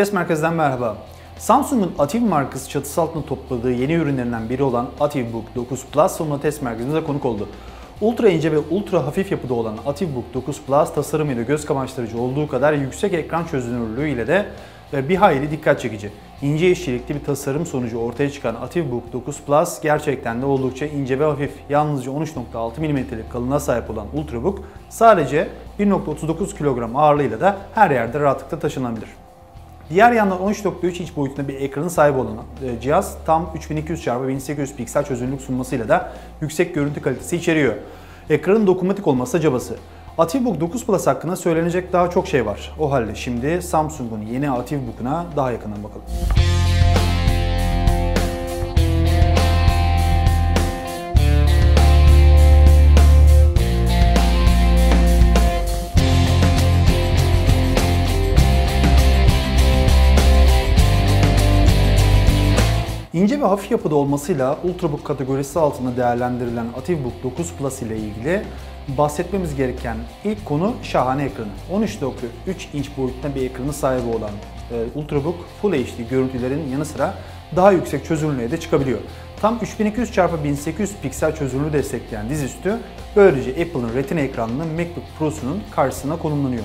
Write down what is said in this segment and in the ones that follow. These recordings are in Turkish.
Test merkezden merhaba. Samsung'un Ativ markası çatısı altında topladığı yeni ürünlerinden biri olan AtivBook 9 Plus sonunda test merkezimize konuk oldu. Ultra ince ve ultra hafif yapıda olan AtivBook 9 Plus tasarımıyla göz kamaştırıcı olduğu kadar yüksek ekran çözünürlüğü ile de e, bir hayli dikkat çekici. İnce işçilikli bir tasarım sonucu ortaya çıkan AtivBook 9 Plus gerçekten de oldukça ince ve hafif. Yalnızca 13.6 mm'lik kalınlığa sahip olan Ultrabook sadece 1.39 kilogram ağırlığıyla da her yerde rahatlıkla taşınabilir. Diğer yandan 13.3 inç boyutunda bir ekranın sahibi olan e, cihaz tam 3200 x 1800 piksel çözünürlük sunmasıyla da yüksek görüntü kalitesi içeriyor. Ekranın dokunmatik olması cabası. AtivBook 9 Plus hakkında söylenecek daha çok şey var. O halde şimdi Samsung'un yeni AtivBook'una daha yakından bakalım. İnce ve hafif yapıda olmasıyla Ultrabook kategorisi altında değerlendirilen AtivBook 9 Plus ile ilgili bahsetmemiz gereken ilk konu şahane ekranı. 13.3 inç boyutunda bir ekranı sahibi olan e, Ultrabook Full HD görüntülerin yanı sıra daha yüksek çözünürlüğe de çıkabiliyor. Tam 3200 x 1800 piksel çözünürlüğü destekleyen dizüstü böylece Apple'ın Retina ekranının MacBook Pro'sunun karşısına konumlanıyor.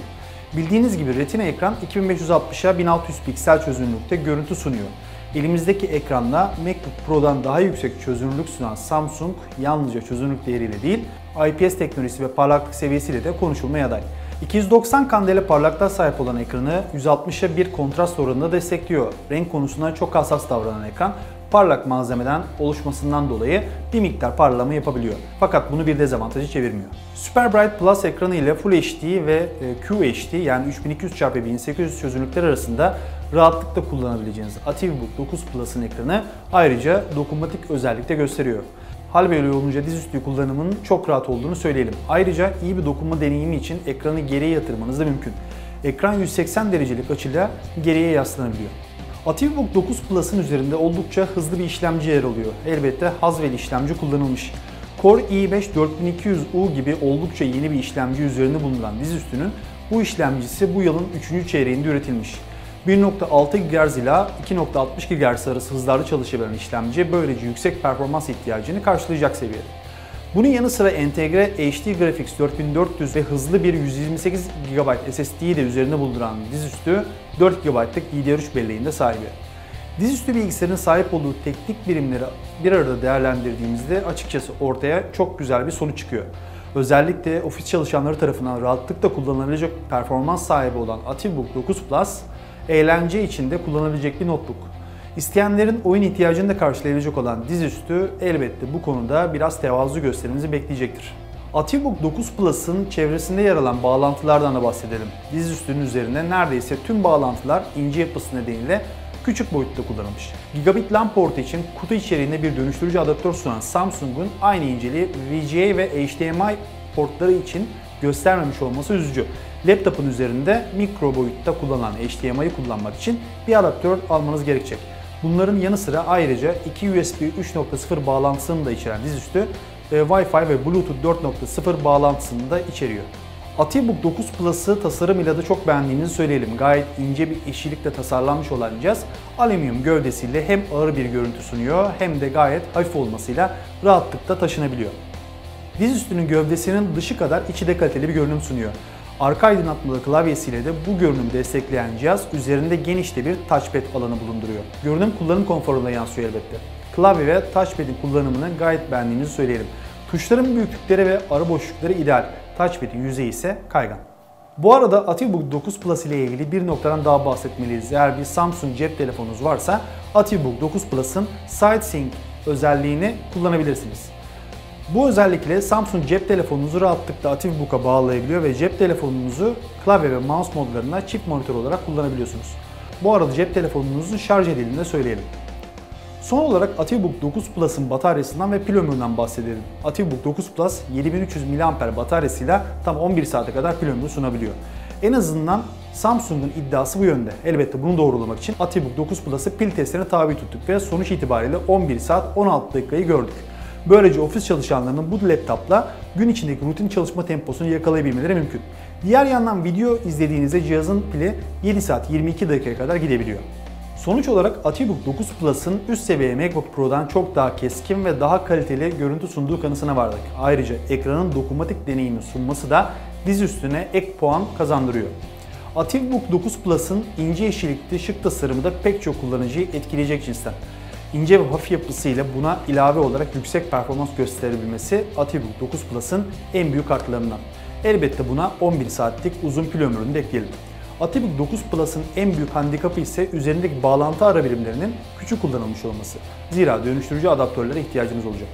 Bildiğiniz gibi Retina ekran 2560'a 1600 piksel çözünürlükte görüntü sunuyor. Elimizdeki ekranda MacBook Pro'dan daha yüksek çözünürlük sunan Samsung yalnızca çözünürlük değeriyle değil, IPS teknolojisi ve parlaklık seviyesiyle de konuşulmaya aday. 290 kandela parlaklığa sahip olan ekranı 160'a bir kontrast oranında destekliyor. Renk konusunda çok hassas davranan ekran parlak malzemeden oluşmasından dolayı bir miktar parlama yapabiliyor. Fakat bunu bir dezavantajı çevirmiyor. Super Bright Plus ekranı ile Full HD ve e, QHD yani 3200x1800 çözünürlükler arasında rahatlıkla kullanabileceğiniz AtivBook 9 Plus'ın ekranı ayrıca dokunmatik özellikte gösteriyor. Hal böyle olunca dizüstü kullanımının çok rahat olduğunu söyleyelim. Ayrıca iyi bir dokunma deneyimi için ekranı geriye yatırmanız da mümkün. Ekran 180 derecelik açıyla geriye yaslanabiliyor. AtivBook 9 Plus'ın üzerinde oldukça hızlı bir işlemci yer alıyor. Elbette Haswell işlemci kullanılmış. Core i5 4200U gibi oldukça yeni bir işlemci üzerinde bulunan dizüstünün bu işlemcisi bu yılın 3. çeyreğinde üretilmiş. 1.6 GHz ile 2.60 GHz arası hızlarda çalışabilen işlemci böylece yüksek performans ihtiyacını karşılayacak seviyede. Bunun yanı sıra entegre HD Graphics 4400 ve hızlı bir 128 GB SSD'yi de üzerinde bulunduran dizüstü 4 GB'lık DDR3 belleğinde sahibi. Dizüstü bilgisayarın sahip olduğu teknik birimleri bir arada değerlendirdiğimizde açıkçası ortaya çok güzel bir sonuç çıkıyor. Özellikle ofis çalışanları tarafından rahatlıkla kullanılabilecek performans sahibi olan AtivBook 9 Plus, eğlence için de kullanabilecek bir notebook. İsteyenlerin oyun ihtiyacını da karşılayabilecek olan dizüstü elbette bu konuda biraz tevazu gösterinizi bekleyecektir. AtivBook 9 Plus'ın çevresinde yer alan bağlantılardan da bahsedelim. Dizüstünün üzerinde neredeyse tüm bağlantılar ince yapısı nedeniyle küçük boyutta kullanılmış. Gigabit LAN portu için kutu içeriğinde bir dönüştürücü adaptör sunan Samsung'un aynı inceliği VGA ve HDMI portları için göstermemiş olması üzücü. Laptopun üzerinde mikro boyutta kullanılan HDMI'yi kullanmak için bir adaptör almanız gerekecek. Bunların yanı sıra ayrıca iki USB 3.0 bağlantısını da içeren dizüstü e, Wi-Fi ve Bluetooth 4.0 bağlantısını da içeriyor. AtiBook 9 Plus'ı tasarımıyla da çok beğendiğimizi söyleyelim. Gayet ince bir işçilikle tasarlanmış olan cihaz alüminyum gövdesiyle hem ağır bir görüntü sunuyor hem de gayet hafif olmasıyla rahatlıkla taşınabiliyor. Dizüstünün gövdesinin dışı kadar içi de kaliteli bir görünüm sunuyor. Arka aydınlatmalı klavyesiyle de bu görünümü destekleyen cihaz üzerinde geniş de bir touchpad alanı bulunduruyor. Görünüm kullanım konforuna yansıyor elbette. Klavye ve touchpad'in kullanımını gayet beğendiğimizi söyleyelim. Tuşların büyüklükleri ve ara boşlukları ideal. Touchpad'in yüzeyi ise kaygan. Bu arada AtiBook 9 Plus ile ilgili bir noktadan daha bahsetmeliyiz. Eğer bir Samsung cep telefonunuz varsa AtiBook 9 Plus'ın SideSync özelliğini kullanabilirsiniz. Bu özellikle Samsung cep telefonunuzu rahatlıkla AtiveBook'a bağlayabiliyor ve cep telefonunuzu klavye ve mouse modlarına çift monitör olarak kullanabiliyorsunuz. Bu arada cep telefonunuzun şarj edildiğini de söyleyelim. Son olarak AtiveBook 9 Plus'ın bataryasından ve pil ömründen bahsedelim. AtiveBook 9 Plus 7300 mAh bataryasıyla tam 11 saate kadar pil ömrü sunabiliyor. En azından Samsung'un iddiası bu yönde. Elbette bunu doğrulamak için AtiveBook 9 Plus'ı pil testlerine tabi tuttuk ve sonuç itibariyle 11 saat 16 dakikayı gördük. Böylece ofis çalışanlarının bu laptopla gün içindeki rutin çalışma temposunu yakalayabilmeleri mümkün. Diğer yandan video izlediğinizde cihazın pili 7 saat 22 dakikaya kadar gidebiliyor. Sonuç olarak Atibook 9 Plus'ın üst seviye MacBook Pro'dan çok daha keskin ve daha kaliteli görüntü sunduğu kanısına vardık. Ayrıca ekranın dokunmatik deneyimi sunması da diz üstüne ek puan kazandırıyor. Atibook 9 Plus'ın ince yeşillikli şık tasarımı da pek çok kullanıcıyı etkileyecek cinsten. İnce ve hafif yapısıyla buna ilave olarak yüksek performans gösterebilmesi Atibook 9 Plus'ın en büyük artılarından. Elbette buna 11 saatlik uzun pil ömrünü de ekleyelim. Atibook 9 Plus'ın en büyük handikapı ise üzerindeki bağlantı ara birimlerinin küçük kullanılmış olması. Zira dönüştürücü adaptörlere ihtiyacımız olacak.